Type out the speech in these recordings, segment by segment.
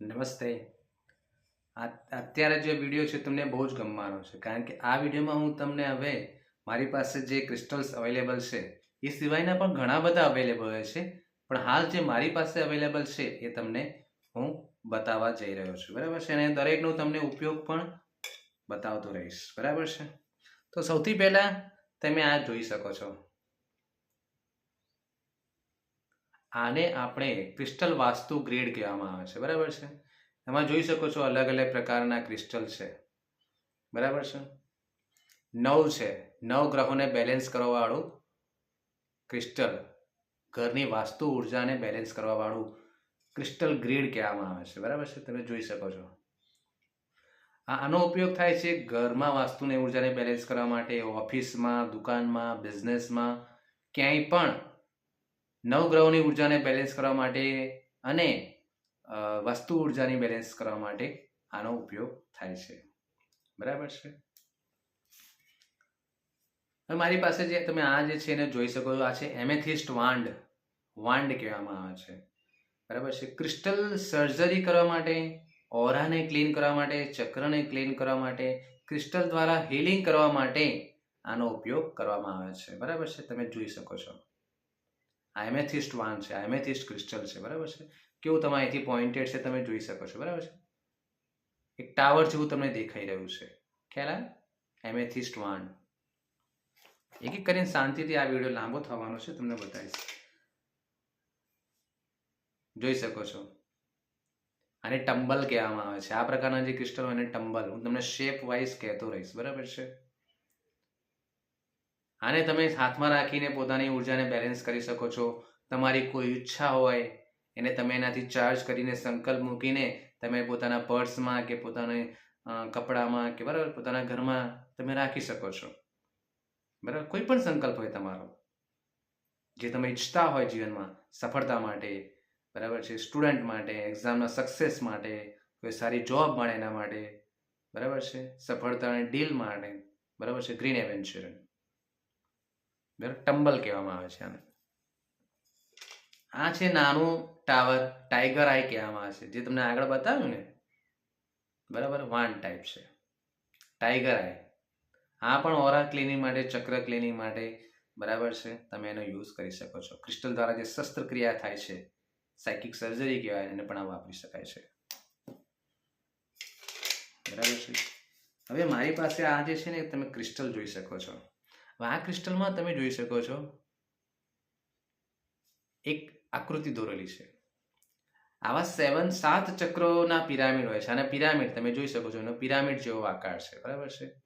નમસ્તે. આ અત્યારે જે વીડિયો છે તમને બહુ જ ગમવાનો છે. કારણ કે આ વિડીયોમાં હું તમને હવે મારી પાસે જે ક્રિસ્ટલ્સ અવેલેબલ છે, એ સિવાયના પણ ઘણા બધા અવેલેબલ હોય છે. પણ હાલ જે મારી પાસે અવેલેબલ છે, એ તમને હું બતાવવા જઈ રહ્યો છું. બરાબર છે? અને દરેકનો તમને ઉપયોગ પણ બતાવતો રહીશ. બરાબર છે? તો સૌથી પહેલાં તમે આ જોઈ શકો છો. આને આપણે ક્રિસ્ટલ વાસ્તુ ગ્રેડ કહેવામાં આવે છે. બરાબર છે? એમાં જોઈ શકો છો અલગ અલગ પ્રકારના ક્રિસ્ટલ છે. બરાબર છે? નવ છે. નવ ગ્રહોને બેલેન્સ કરવાવાળું ક્રિસ્ટલ. ઘરની વાસ્તુ ઉર્જાને બેલેન્સ કરવાવાળું ક્રિસ્ટલ ગ્રેડ કહેવામાં આવે છે. બરાબર છે? તમે જોઈ શકો છો. આ આનો ઉપયોગ થાય છે ઘરમાં વાસ્તુને ઉર્જાને બેલેન્સ કરવા માટે, ઓફિસમાં, દુકાનમાં બિઝનેસમાં ક્યાંય પણ. નવગ્રહોની ઉર્જાને બેલેન્સ કરવા માટે અને વસ્તુ ઉર્જાની બેલેન્સ કરવા માટે આનો ઉપયોગ થાય છે. બરાબર છે? મારી પાસે જે, તમે આ જે છે એને જોઈ શકો છો, આ છે એમેથિસ્ટ વાંડ. વાંડ કહેવામાં આવે છે. બરાબર છે? ક્રિસ્ટલ સર્જરી કરવા માટે, ઓરાને ક્લીન કરવા માટે, ચક્રને ક્લીન કરવા માટે, ક્રિસ્ટલ દ્વારા હીલિંગ કરવા માટે આનો ઉપયોગ કરવામાં આવે છે. બરાબર છે? તમે જોઈ શકો છો. આ વાન છે આ ક્રિસ્ટલ છે, બરાબર છે? કેવું તમે અહીંથી પોઇન્ટેડ છે તમે જોઈ શકો છો, બરાબર છે? એક ટાવર જેવું તમને દેખાઈ રહ્યું છે. ખ્યાલ આવે? Amethyst wand. એક એક કરીને શાંતિથી આ વીડિયો લાંબો થવાનો છે, તમને બતાવીશ. જોઈ શકો છો. આને ટંબલ કહેવામાં આવે છે. આ પ્રકારના જે ક્રિસ્ટલ હોય એને ટંબલ હું તમને શેપ વાઇઝ કહેતો રહીશ, બરાબર છે? આને તમે હાથમાં રાખીને પોતાની ઉર્જાને બેલેન્સ કરી શકો છો. તમારી કોઈ ઈચ્છા હોય, એને તમે એનાથી ચાર્જ કરીને સંકલ્પ મૂકીને તમે પોતાના પર્સમાં કે પોતાના કપડામાં કે બરાબર પોતાના ઘરમાં તમે રાખી શકો છો. બરાબર? કોઈ પણ સંકલ્પ હોય તમારો. જે તમે ઈચ્છતા હોય જીવનમાં સફળતા માટે, બરાબર છે સ્ટુડન્ટ માટે એક્ઝામના સક્સેસ માટે, કોઈ સારી જોબ મળે એના માટે, બરાબર છે સફળતાની ડીલ માટે, બરાબર છે ગ્રીન એવેન્ચર બરાબર ટંબલ કહેવામાં આવે છે આને. આ છે નાનું ટાવર, ટાઈગર આઈ કહેવામાં આવે છે. જે તમને આગળ બતાવ્યું ને, બરાબર વાન ટાઈપ છે. Tiger eye. આ પણ ઓરા ક્લિનિંગ માટે, ચક્ર ક્લિનિંગ માટે બરાબર છે. તમે એનો યુઝ કરી શકો છો. ક્રિસ્ટલ દ્વારા જે શસ્ત્રક્રિયા થાય છે, સાયકિક સર્જરી કહેવાય એને પણ આ વાપરી શકાય છે. બરાબર છે? હવે મારી પાસે આ જે છે ને, તમે ક્રિસ્ટલ જોઈ શકો છો. આ ક્રિસ્ટલમાં તમે જોઈ શકો છો એક આકૃતિ દોરેલી છે. આવા સેવન સાત ચક્રોના પિરામિડ હોય છે. અને પિરામિડ તમે જોઈ શકો છો, એનો પિરામિડ જેવો આકાર છે. બરાબર છે?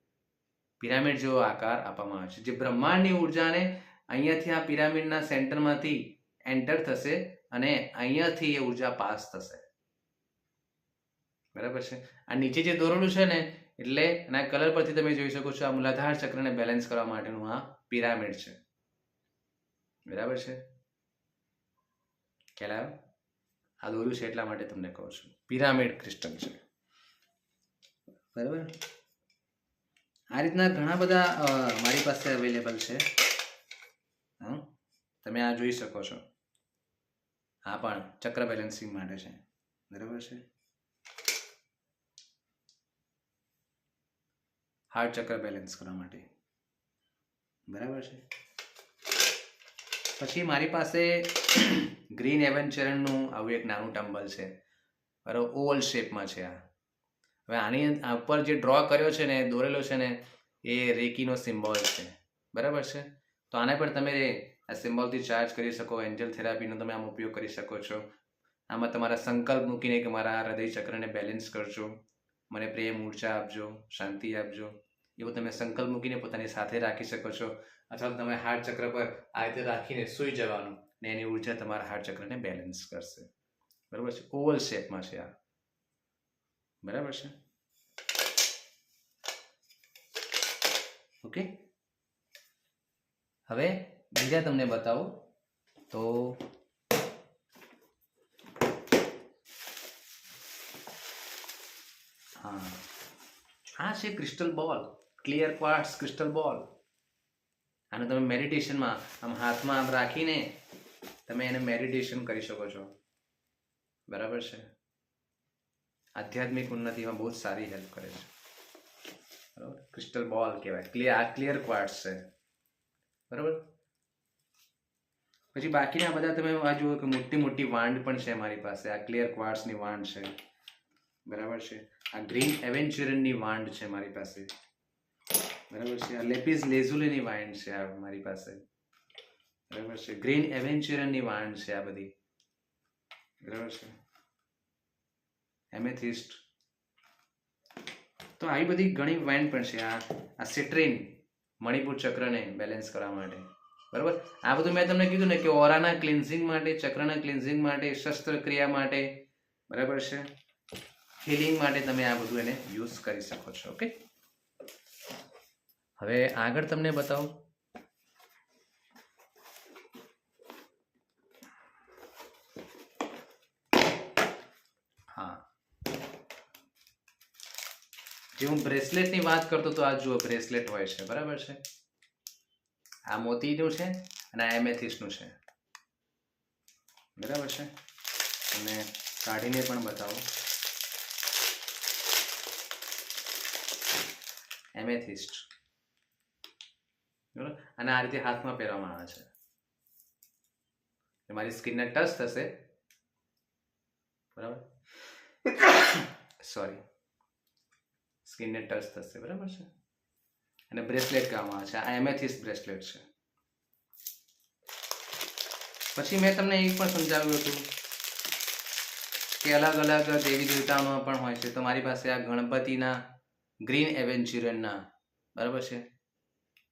પિરામિડ જેવો આકાર આપવામાં આવે છે. જે બ્રહ્માંડની ઉર્જાને અહીંયાથી આ પિરામિડના સેન્ટરમાંથી એન્ટર થશે અને અહીંયાથી એ ઊર્જા પાસ થશે. બરાબર છે? આ નીચે જે દોરેલું છે ને એટલે એના કલર પરથી તમે જોઈ શકો છો આ મૂલાધાર ચક્રને બેલેન્સ કરવા માટેનું આ પિરામિડ છે. બરાબર છે? ખ્યાલ આવ્યો? આ દોર્યું છે એટલા માટે તમને કહું છું. પિરામિડ ક્રિસ્ટલ છે. બરાબર? આ રીતના ઘણા બધા મારી પાસે અવેલેબલ છે. હં? તમે આ જોઈ શકો છો. આ પણ ચક્ર બેલેન્સિંગ માટે છે. બરાબર છે? હાર્ટ ચક્ર બેલેન્સ કરવા માટે. બરાબર છે? પછી મારી પાસે ગ્રીન એવેન્ચરનનું આવું એક નાનું ટંબલ છે. બરાબર ઓવલ શેપમાં છે આ. હવે આની ઉપર જે ડ્રો કર્યો છે ને, દોરેલો છે ને, એ રેકીનો સિમ્બોલ છે. બરાબર છે? તો આને પણ તમે આ સિમ્બોલથી ચાર્જ કરી શકો એન્જલ થેરાપીનો તમે આમ ઉપયોગ કરી શકો છો. આમાં તમારા સંકલ્પ મૂકીને કે મારા હૃદય ચક્રને બેલેન્સ કરજો. મને પ્રેમ, ઊર્જા આપજો, શાંતિ આપજો. એવું તમે સંકલ્પ મૂકીને પોતાની સાથે રાખી શકો છો. અથવા તમે હાર્ટ ચક્ર પર આ રીતે રાખીને સૂઈ જવાનું ને એની ઊર્જા તમારા હાર્ટ ચક્રને બેલેન્સ કરશે. બરાબર છે? ઓવલ શેપમાં છે આ. બરાબર છે? ઓકે હવે બીજા તમને બતાવું તો હા. આ છે ક્રિસ્ટલ બોલ ક્લિયર ક્વાર્ટ્સ ક્રિસ્ટલ બોલ આને તમે મેડિટેશનમાં આમ હાથમાં આમ રાખીને તમે એને મેડિટેશન કરી શકો છો. બરાબર છે? આધ્યાત્મિક ઉન્નતિમાં બહુ સારી હેલ્પ કરે છે. બરાબર? ક્રિસ્ટલ બોલ કહેવાય. ક્લિયર આ ક્લિયર ક્વાર્ટ્સ છે. બરાબર? પછી બાકીના બધા તમે આ જુઓ કે મોટી મોટી વાંડ પણ છે મારી પાસે. આ ક્લિયર ક્વાર્ટ્સની વાંડ છે. બરાબર છે? આ ગ્રીન એવેન્ચ્યુરનની વાંડ છે મારી પાસે. બરાબર છે. આ લેપિસ લેઝુલીની વાંડ છે આ મારી પાસે. બરાબર છે. ગ્રીન એવેન્ચ્યુરનની વાઇન્ડ છે આ બધી. બરાબર છે. એમેથિસ્ટ. તો આવી બધી ઘણી વાઇન પણ છે આ આ સિટ્રીન, મણિપુર ચક્રને બેલેન્સ કરવા માટે. બરાબર? આ બધું મેં તમને કીધું ને કે ઓરાના ક્લિન્ઝિંગ માટે, ચક્રના ક્લિન્ઝિંગ માટે, શસ્ત્રક્રિયા માટે. બરાબર છે? હિલિંગ માટે તમે આ બધું એને યુઝ કરી શકો છો ઓકે હવે આગળ તમને બતાવું. હા. જે હું બ્રેસલેટની વાત કરતો તો આ જુઓ બ્રેસલેટ હોય છે, બરાબર છે? આ મોતીનું છે અને આ એમેથિસનું છે. બરાબર છે? અને કાઢીને પણ બતાવો. એમેથિસ્ટ. બરાબર? અને આ રીતે હાથમાં પહેરવામાં આવે છે. મારી સ્કિનને ટચ થશે. બરાબર? સોરી સ્કિનને ટચ થશે. બરાબર છે? અને બ્રેસલેટ કહેવામાં આવે છે. આ એમેથિસ બ્રેસલેટ છે. પછી મેં તમને એ પણ સમજાવ્યું હતું કે અલગ અલગ દેવી દેવતાઓમાં પણ હોય છે. તો મારી પાસે આ ગણપતિના ગ્રીન એવેન્ચ્યુરનના બરાબર છે?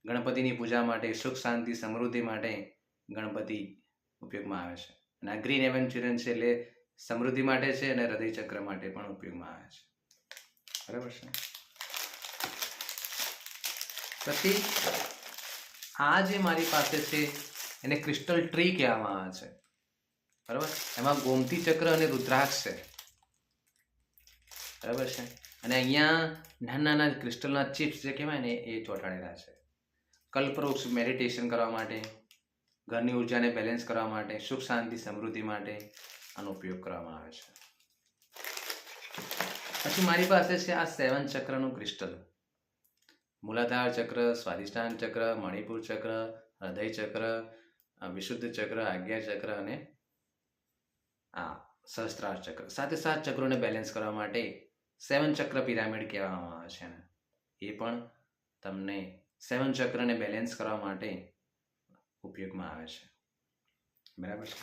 ગણપતિની પૂજા માટે, સુખ, શાંતિ, સમૃદ્ધિ માટે ગણપતિ ઉપયોગમાં આવે છે. અને આ ગ્રીન એવેન્ચ્યુરન છે એટલે સમૃદ્ધિ માટે છે અને હૃદયચક્ર માટે પણ ઉપયોગમાં આવે છે. બરાબર છે? પછી, આ જે મારી પાસે છે, એને ક્રિસ્ટલ ટ્રી કહેવામાં આવે છે. બરાબર? એમાં ગોમતી ચક્ર અને રુદ્રાક્ષ છે. બરાબર છે? અને અહીંયા નાના નાના ક્રિસ્ટલના ચિપ્સ જે કહેવાય ને એ ચોંટાડેલા છે. કલ્પવૃક્ષ મેડિટેશન કરવા માટે, ઘરની ઉર્જાને બેલેન્સ કરવા માટે, સુખ, શાંતિ, સમૃદ્ધિ માટે આનો ઉપયોગ કરવામાં આવે છે. પછી મારી પાસે છે આ સેવન ચક્રનું ક્રિસ્ટલ મૂલાધાર ચક્ર સ્વાધિષ્ઠાન ચક્ર, મણિપુર ચક્ર, હૃદય ચક્ર વિશુદ્ધ ચક્ર, આજ્ઞા ચક્ર અને આ સહસ્ત્રાર ચક્ર. સાથે સાત ચક્રોને બેલેન્સ કરવા માટે સેવન ચક્ર પિરામિડ કહેવામાં આવે છે. એ પણ તમને સેવન ચક્રને બેલેન્સ કરવા માટે ઉપયોગમાં આવે છે. બરાબર છે?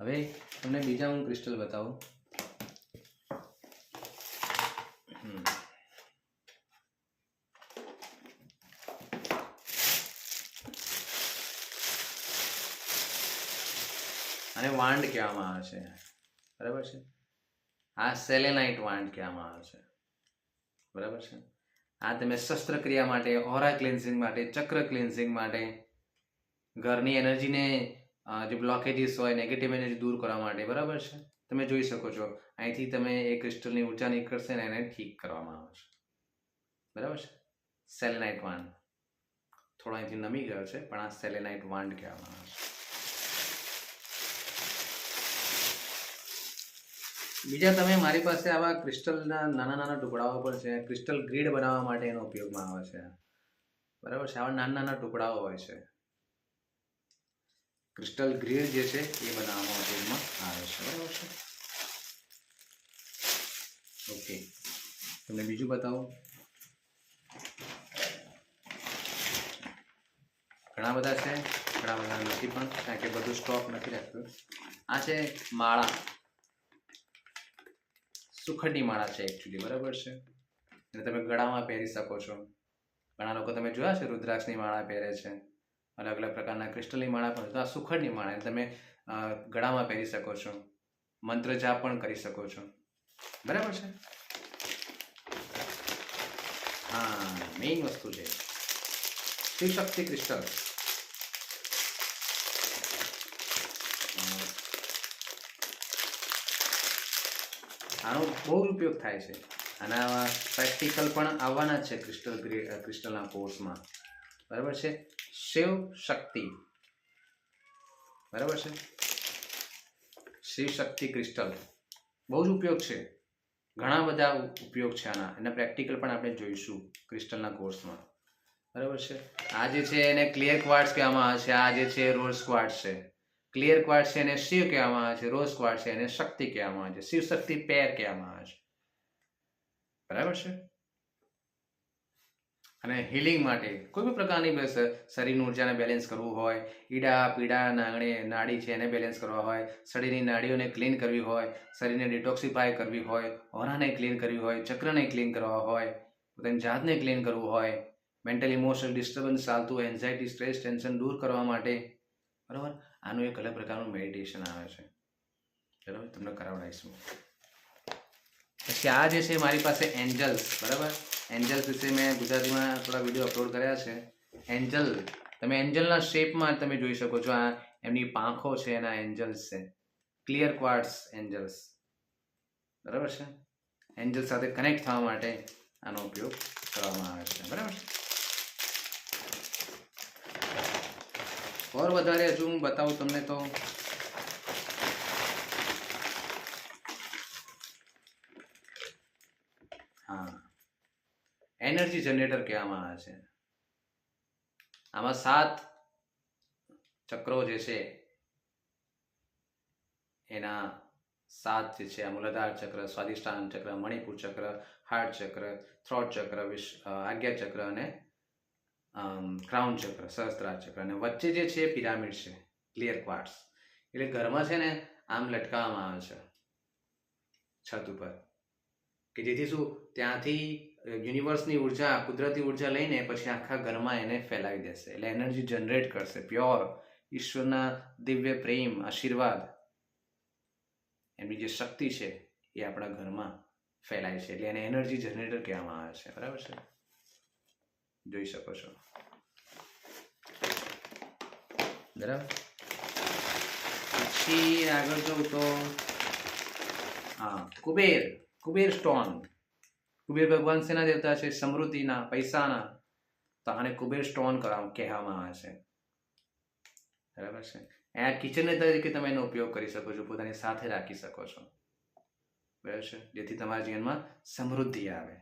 હવે તમને બીજા હું ક્રિસ્ટલ બતાવું. અને વાંડ કહેવામાં આવે છે. બરાબર છે? આ સેલેનાઇટ વાંડ કહેવામાં આવે છે. બરાબર છે? આ તમે શસ્ત્રક્રિયા માટે, ઓરા ક્લિન્સિંગ માટે, ચક્ર ક્લિન્સિંગ માટે, ઘરની એનર્જીને જે બ્લોકેજીસ હોય નેગેટિવ એનર્જી દૂર કરવા માટે, બરાબર છે? તમે જોઈ શકો છો, અહીંથી તમે એ ક્રિસ્ટલની ઊંચા નીકળશે ને એને ઠીક કરવામાં આવે છે બરાબર છે? સેલેનાઇટ વાંડ થોડો અહીંથી નમી ગયો છે, પણ આ સેલેનાઇટ વાંડ કહેવામાં આવે છે. બીજા તમે મારી પાસે આવા ક્રિસ્ટલના નાના નાના ટુકડાઓ પણ છે. ક્રિસ્ટલ ગ્રીડ બનાવવા માટે એનો ઉપયોગમાં આવે છે. બરાબર છે? આવા નાના નાના ટુકડાઓ હોય છે. ક્રિસ્ટલ ગ્રીડ જે છે એ બનાવવામાં ઉપયોગમાં આવે છે. બરાબર છે? ઓકે. તમને બીજું બતાવો. ઘણા બધા છે. ઘણા બધા નથી પણ, કારણ કે બધું સ્ટોક નથી રાખતું આ છે માળા. સુખડની માળા છે એકચ્યુઅલી બરાબર છે? અને તમે ગળામાં પહેરી શકો છો. ઘણા લોકો તમે જોયા છે રુદ્રાક્ષની માળા પહેરે છે. અલગ અલગ પ્રકારના ક્રિસ્ટલની માળા પણ તો આ સુખડની માળા તમે ગળામાં પહેરી શકો છો. મંત્ર જાપ પણ કરી શકો છો. બરાબર છે? હા મેઇન વસ્તુ છે. શિવશક્તિ ક્રિસ્ટલ. આનો બહુ ઉપયોગ થાય છે. અને પ્રેક્ટિકલ પણ આવવાના છે ક્રિસ્ટલ ક્રિસ્ટલના કોર્સમાં બરાબર છે? શિવ શક્તિ. બરાબર છે? શિવ શક્તિ ક્રિસ્ટલ બહુ જ ઉપયોગ છે. ઘણા બધા ઉપયોગ છે આના. એના પ્રેક્ટિકલ પણ આપણે જોઈશું ક્રિસ્ટલના કોર્સમાં બરાબર છે? આ જે છે એને ક્લિયર ક્વાર્ટ્સ કહેવામાં આવે છે. આ જે છે રોલ્સ ક્વાર્ટ્સ છે. ક્લિયર ક્વાર્ટ છે એને શિવ કહેવામાં આવે છે રોઝ ક્વાર્ટ છે એને શક્તિ કહેવામાં આવે છે, શિવ શક્તિ પેર કહેવામાં આવે છે. બરાબર છે? અને હિલિંગ માટે કોઈ પણ પ્રકારની શરીરની ઉર્જાને બેલેન્સ કરવું હોય, ઈડા, પીડા, નાગણી, નાડી છે એને બેલેન્સ કરવા હોય, શરીરની નાડીઓને ક્લીન કરવી હોય, શરીરને ડિટોક્સિફાય કરવી હોય ઓરાને ક્લીન કરવી હોય, ચક્રને ક્લીન કરવા હોય, પોતાની જાતને ક્લીન કરવું હોય મેન્ટલ ઇમોશનલ ડિસ્ટર્બન્સ ચાલતું એન્ઝાયટી સ્ટ્રેસ ટેન્શન દૂર કરવા માટે. બરાબર? આનું એક અલગ પ્રકારનું મેડિટેશન આવે છે. બરાબર? તમને કરાવડાવીશું પછી આ જે છે મારી પાસે એન્જલ્સ બરાબર? એન્જલ્સ વિશે મેં ગુજરાતીમાં થોડા વીડિયો અપલોડ કર્યા છે. એન્જલ તમે એન્જલના શેપમાં તમે જોઈ શકો છો આ એમની પાંખો છે એના એન્જલ્સ છે. ક્લિયર ક્વાર્ટ્સ એન્જલ્સ બરાબર છે? એન્જલ સાથે કનેક્ટ થવા માટે આનો ઉપયોગ કરવામાં આવે છે. બરાબર ઓર વધારે હજુ હું બતાવું તમને તો. હા. એનર્જી જનરેટર કહેવામાં આવે છે. આમાં સાત ચક્રો જે છે, એના સાત જે છે, આ મૂલાધાર ચક્ર, સ્વાદિષ્ટાન ચક્ર, મણિપુર ચક્ર હાર્ટ ચક્ર થ્રોટ ચક્ર, વિશ આજ્ઞા ચક્ર અને ક્રાઉન ચક્ર સહસ્ત્રાર ચક્ર અને વચ્ચે જે છે પિરામિડ છે ક્લિયર ક્વાર્ટ્સ એટલે ઘરમાં છે ને આમ લટકાવવામાં આવે છે, છત ઉપર. કે જેથી શું, ત્યાંથી યુનિવર્સની ઊર્જા, કુદરતી ઊર્જા લઈને પછી આખા ઘરમાં એને ફેલાવી દેશે. એટલે એનર્જી જનરેટ કરશે પ્યોર ઈશ્વરના દિવ્ય પ્રેમ, આશીર્વાદ. એમની જે શક્તિ છે એ આપણા ઘરમાં ફેલાય છે. એટલે એને એનર્જી જનરેટર કહેવામાં આવે છે. બરાબર છે? જોઈ શકો છો. બરાબર? પછી આગળ જવું તો, હા, કુબેર કુબેર સ્ટોન. કુબેર ભગવાન શેના દેવતા છે? સમૃદ્ધિના, પૈસાના. તો આને કુબેર સ્ટોન કહેવામાં આવે છે. બરાબર છે? આ કિચન તરીકે તમે એનો ઉપયોગ કરી શકો છો, પોતાની સાથે રાખી શકો છો. બરાબર છે? જેથી તમારા જીવનમાં સમૃદ્ધિ આવે.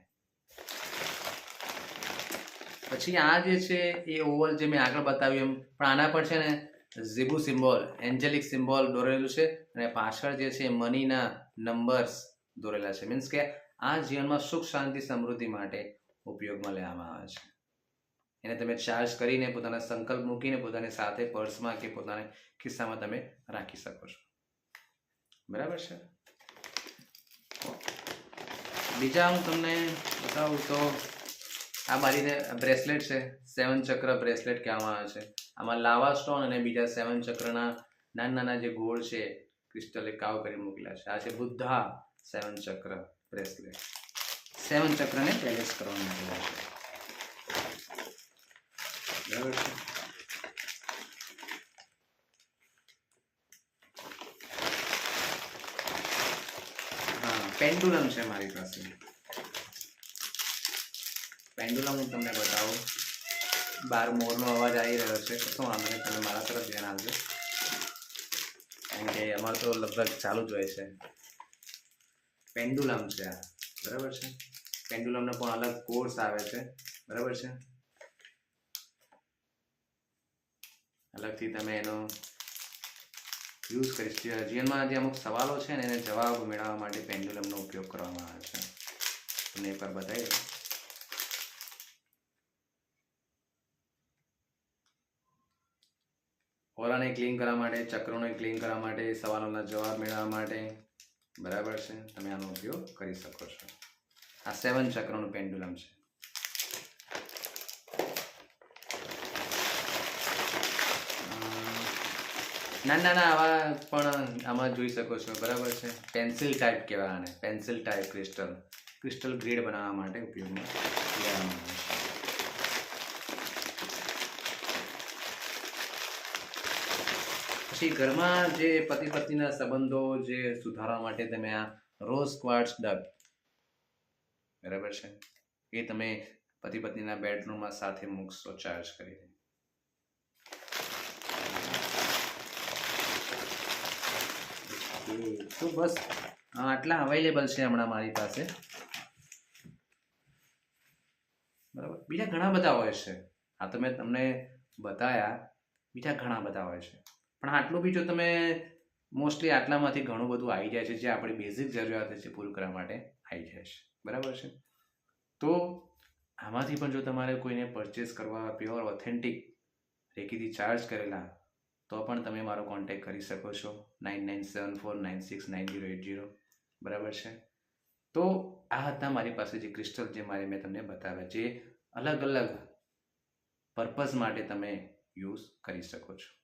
પછી આ જે છે, એ ઓવલ જે મેં આગળ બતાવ્યું એમ, પણ આના પર છે ને, ઝીબુ સિમ્બોલ, એન્જેલિક સિમ્બોલ દોરેલું છે અને પાછળ જે છે, મનીના નંબર્સ દોરેલા છે. મીન્સ કે આ જીવનમાં સુખ, શાંતિ, સમૃદ્ધિ માટે ઉપયોગમાં લેવામાં આવે છે. એને તમે ચાર્જ કરીને પોતાના સંકલ્પ મૂકીને પોતાની સાથે પર્સમાં કે પોતાના ખિસ્સામાં તમે રાખી શકો છો. બરાબર છે? બીજા હું તમને બતાવું તો આ મારીને બ્રેસલેટ છે, સેવન ચક્ર બ્રેસલેટ કહેવામાં આવે છે. આમાં લાવા સ્ટોન અને બીજા સેવન ચક્રના નાના નાના જે ગોળ છે, ક્રિસ્ટલે કાવ કરી મૂકેલા છે. આ છે બુદ્ધા સેવન ચક્ર બ્રેસલેટ. સેવન ચક્રને પેલેસ કરવામાં આવેલા છે. બરાબર છે? પેન્ડુલમ છે મારી પાસે. પેન્ડુલમ હું તમને બતાવું. બાર મોરનો અવાજ આવી રહ્યો છે. કશો વાંધો તમે મારા તરફ ધ્યાન આપજો. કારણ કે અમારે તો લગભગ ચાલુ જ હોય છે. પેન્ડુલમ છે બરાબર છે? પેન્ડુલમનો પણ અલગ કોર્સ આવે છે. બરાબર છે? અલગથી તમે એનો યુઝ કરી શકો જીવનમાં જે અમુક સવાલો છે ને, એને જવાબ મેળવવા માટે પેન્ડુલમનો ઉપયોગ કરવામાં આવે છે. તમને એકવાર બતાવી દઉં. ઓરાને ક્લીન કરવા માટે, ચક્રોને ક્લીન કરવા માટે, સવાલોના જવાબ મેળવવા માટે. બરાબર છે? તમે આનો ઉપયોગ કરી શકો છો. આ સેવન ચક્રોનું પેન્ડુલમ છે. નાના નાના આવા પણ આમાં જોઈ શકો છો. બરાબર છે? પેન્સિલ ટાઈપ કહેવાય આને. Pencil type crystal crystal grade બનાવવા માટે ઉપયોગમાં લેવામાં આવે પછી ઘરમાં જે પતિ પત્નીના સંબંધો જે સુધારવા માટે તમે આ રોઝ ક્વાર્ટ્સ ડબ બરાબર છે? એ તમે પતિ પત્નીના બેડરૂમમાં સાથે મૂકશો ચાર્જ કરીને. તો બસ આટલા અવેલેબલ છે હમણાં મારી પાસે. બરાબર? બીજા ઘણા બધા હોય છે. આ તો મેં તમને બતાયા. બીજા ઘણા બધા હોય છે. પણ આટલું બી જો તમે મોસ્ટલી આટલામાંથી ઘણું બધું આવી જાય છે, જે આપણી બેઝિક જરૂરિયાત છે પૂરું કરવા માટે આવી જાય છે. બરાબર છે? તો આમાંથી પણ જો તમારે કોઈને પરચેસ કરવા પ્યોર ઓથેન્ટિક રેકીથી ચાર્જ કરેલા, તો પણ તમે મારો કોન્ટેક કરી શકો છો. Nine nine seven four nine six nine zero eight zero બરાબર છે? તો આ હતા મારી પાસે જે ક્રિસ્ટલ જે મારે મેં તમને બતાવ્યા, જે અલગ અલગ પર્પઝ માટે તમે યુઝ કરી શકો છો.